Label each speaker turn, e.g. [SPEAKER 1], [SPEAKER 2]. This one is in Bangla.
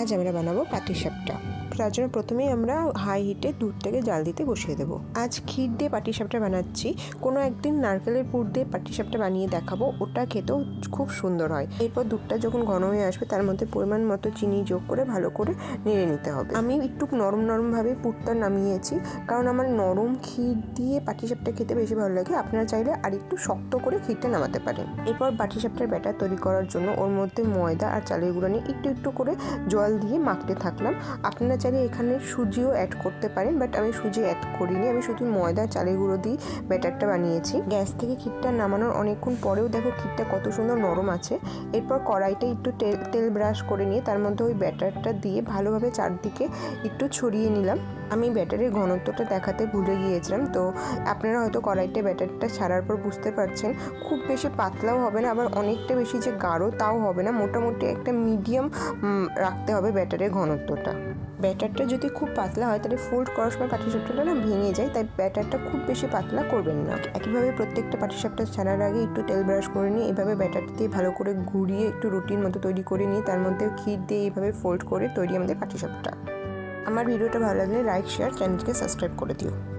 [SPEAKER 1] আজ আমরা বানাবো পাটি সাপটা। তার জন্য প্রথমেই আমরা হাই হিটে দুধটাকে জাল দিতে বসিয়ে দেবো। আজ ক্ষীর দিয়ে পাটিসাপটা বানাচ্ছি। কোনো একদিন নারকেলের পুর দিয়ে পাটিসাপটা বানিয়ে দেখাবো। ওটা খেতেও খুব সুন্দর হয়। এরপর দুধটা যখন ঘন হয়ে আসবে, তার মধ্যে পরিমাণ মতো চিনি যোগ করে ভালো করে নেড়ে নিতে হবে। আমি একটু নরম নরমভাবে পুরটা নামিয়েছি, কারণ আমার নরম ক্ষীর দিয়ে পাটি সাপটা খেতে বেশি ভালো লাগে। আপনারা চাইলে আর একটু শক্ত করে ক্ষীরটা নামাতে পারেন। এরপর পাটি সাপটার ব্যাটার তৈরি করার জন্য ওর মধ্যে ময়দা আর চালের গুঁড়ো নিয়ে একটু একটু করে জল দিয়ে মাখতে থাকলাম। আপনারা চাইলে এখানে সুজিও অ্যাড করতে পারেন বাট আমি সুজি অ্যাড করিনি। আমি শুধু ময়দা, চালের গুঁড়ো দিয়ে ব্যাটারটা বানিয়েছি। গ্যাস থেকে ক্ষীরটা নামানোর অনেকক্ষণ পরেও দেখো ক্ষীরটা কত সুন্দর নরম আছে। এরপর কড়াইটা একটু তেল তেল ব্রাশ করে নিয়ে তার মধ্যে ওই ব্যাটারটা দিয়ে ভালোভাবে চারদিকে একটু ছড়িয়ে নিলাম। আমি ব্যাটারের ঘনত্বটা দেখাতে ভুলে গিয়েছিলাম, তো আপনারা হয়তো কড়াইতে ব্যাটারটা ছাড়ার পর বুঝতে পারছেন, খুব বেশি পাতলাও হবে না, আবার অনেকটা বেশি যে গাঢ় তাও হবে না। মোটামুটি একটা মিডিয়াম রাখতে হবে ব্যাটারের ঘনত্বটা। ব্যাটারটা যদি খুব পাতলা হয়, তাহলে ফোল্ড করার সময় পাটিসাপটাটা না ভেঙে যায়, তাই ব্যাটারটা খুব বেশি পাতলা করবেন না। একইভাবে প্রত্যেকটা পাটিসাপটা ছাড়ার আগে একটু তেল ব্রাশ করে নিয়ে, এভাবে ব্যাটার দিয়ে ভালো করে ঘুরিয়ে একটু রুটির মতো তৈরি করে নিয়ে, তার মধ্যে ক্ষীর দিয়ে এইভাবে ফোল্ড করে তৈরি আমাদের পাটিসাপটা। আমার ভিডিওটা ভালো লাগলে লাইক শেয়ার চ্যানেলকে সাবস্ক্রাইব করে দিও।